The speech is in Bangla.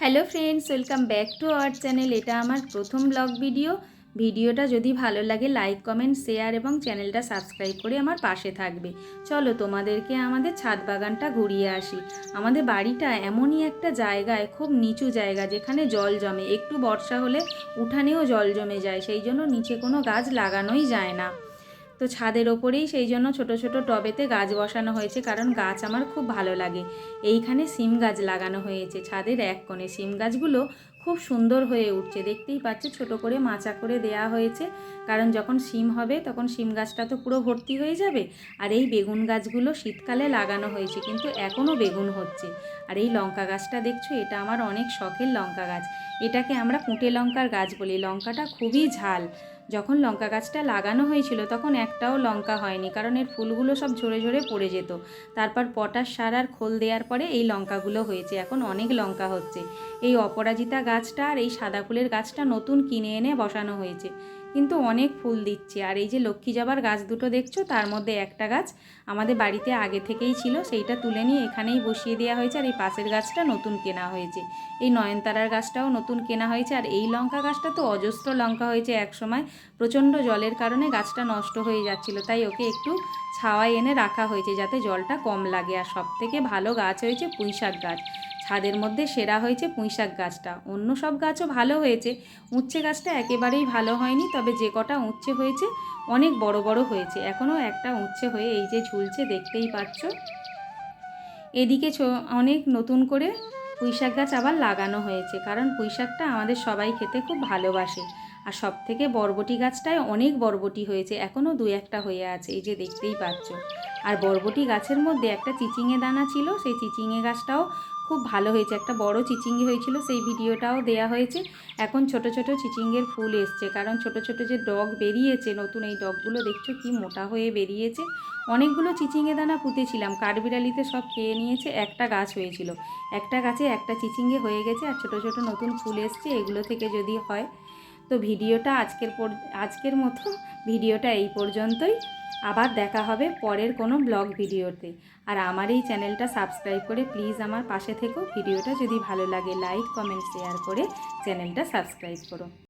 Hello friends, welcome back to our channel. এটা আমার প্রথম ব্লগ ভিডিও। ভিডিওটা যদি ভালো লাগে, লাইক, কমেন্ট, শেয়ার এবং চ্যানেলটা সাবস্ক্রাইব করে আমার পাশে থাকবে। চলো তোমাদেরকে আমাদের ছাদ বাগানটা ঘুরিয়ে আসি। আমাদের বাড়িটা এমনই একটা জায়গায়, খুব নিচু জায়গা, যেখানে জল জমে। একটু বর্ষা হলে উঠানেও জল জমে যায়, সেই জন্য নিচে কোনো গাছ লাগানোই যায় না। তো ছাদের ওপরেই সেই জন্য ছোট ছোট টবেতে গাছ বসানো হয়েছে, কারণ গাছ আমার খুব ভালো লাগে। এইখানে সিম গাছ লাগানো হয়েছে, ছাদের এক কোণে। সিম গাছগুলো খুব সুন্দর হয়ে উঠছে, দেখতেই পাচ্ছ ছোট করে মাচা করে দেয়া হয়েছে। কারণ যখন সিম হবে, তখন সিম গাছটা তো পুরো ভর্তি হয়ে যাবে। আর এই বেগুন গাছগুলো শীতকালে লাগানো হয়েছে, কিন্তু এখনও বেগুন হচ্ছে। আর এই লঙ্কা গাছটা দেখছ, এটা আমার অনেক শখের লঙ্কা গাছ। এটাকে আমরা কুঁটে লঙ্কার গাছ বলি। লঙ্কাটা খুবই ঝাল। যখন লঙ্কা গাছটা লাগানো হয়েছিল, তখন একটাও লঙ্কা হয়নি, কারণ এর ফুলগুলো সব ঝরে ঝরে পড়ে যেত। তারপর পটাশ সার আর খোল দেওয়ার পরে এই লঙ্কাগুলো হয়েছে, এখন অনেক লঙ্কা হচ্ছে। এই অপরাজিতা গাছটা আর এই সাদা ফুলের গাছটা নতুন কিনে এনে বসানো হয়েছে। কিন্তু অনেক ফুল দিচ্ছে। আর এই যে লক্ষ্মী জবার গাছ দুটো দেখছ, তার মধ্যে একটা গাছ আমাদের বাড়িতে আগে থেকেই ছিল, সেইটা তুলে নিয়ে এখানেই বসিয়ে দেওয়া হয়েছে। আর এই পাশের গাছটা নতুন কেনা হয়েছে। এই নয়নতারার গাছটাও নতুন কেনা হয়েছে। আর এই লঙ্কা গাছটা তো অজস্র লঙ্কা হয়েছে এক সময় প্রচণ্ড জলের কারণে গাছটা নষ্ট হয়ে যাচ্ছিল, তাই ওকে একটু ছাওয়ায় এনে রাখা হয়েছে যাতে জলটা কম লাগে। আর সব থেকে ভালো গাছ হয়েছে পুঁইশাক গাছ। ছাদের মধ্যে সেরা হয়েছে পুঁইশাক গাছটা। অন্য সব গাছও ভালো হয়েছে। উচ্ছে গাছটা একেবারেই ভালো হয়নি, তবে যে কটা উচ্ছে হয়েছে অনেক বড় বড় হয়েছে। এখনও একটা উচ্ছে হয়ে এই যে ঝুলছে, দেখতেই পাচ্ছ? এদিকে অনেক নতুন করে পুঁইশাক গাছ আবার লাগানো হয়েছে, কারণ পুঁইশাকটা আমাদের সবাই খেতে খুব ভালোবাসে। আর সব থেকে বরবটি গাছটায় অনেক বরবটি হয়েছে এখনও দু একটা হয়ে আছে, এই যে দেখতেই পাচ্ছ। আর বরবটি গাছের মধ্যে একটা চিচিঙে দানা ছিল, সেই চিচিঙে গাছটাও খুব ভালো হয়েছে, একটা বড় চিচিঙ্গি হয়েছিল, সেই ভিডিওটাও দেয়া হয়েছে। এখন ছোট ছোট চিচিঙ্গের ফুল এসছে, কারণ ছোট ছোট যে ডগ বেরিয়েছে, নতুন এই ডগগুলো দেখছ কি মোটা হয়ে বেরিয়েছে। অনেকগুলো চিচিঙ্গে দানা পুঁতেছিলাম, কাঠবিড়ালিতে সব খেয়ে নিয়েছে, একটা গাছ হয়েছিল। একটা গাছে একটা চিচিঙ্গে হয়ে গেছে, আর ছোট ছোট নতুন ফুল এসছে, এগুলো থেকে যদি হয় তো ভিডিওটা আজকের পর, আজকের মতো ভিডিওটা এই পর্যন্তই। আবার দেখা হবে পরের কোনো ব্লগ ভিডিওতে। আর আমার এই চ্যানেলটা সাবস্ক্রাইব করে প্লিজ আমার পাশে থেকেও ভিডিওটা যদি ভালো লাগে, লাইক, কমেন্ট, শেয়ার করে চ্যানেলটা সাবস্ক্রাইব করো।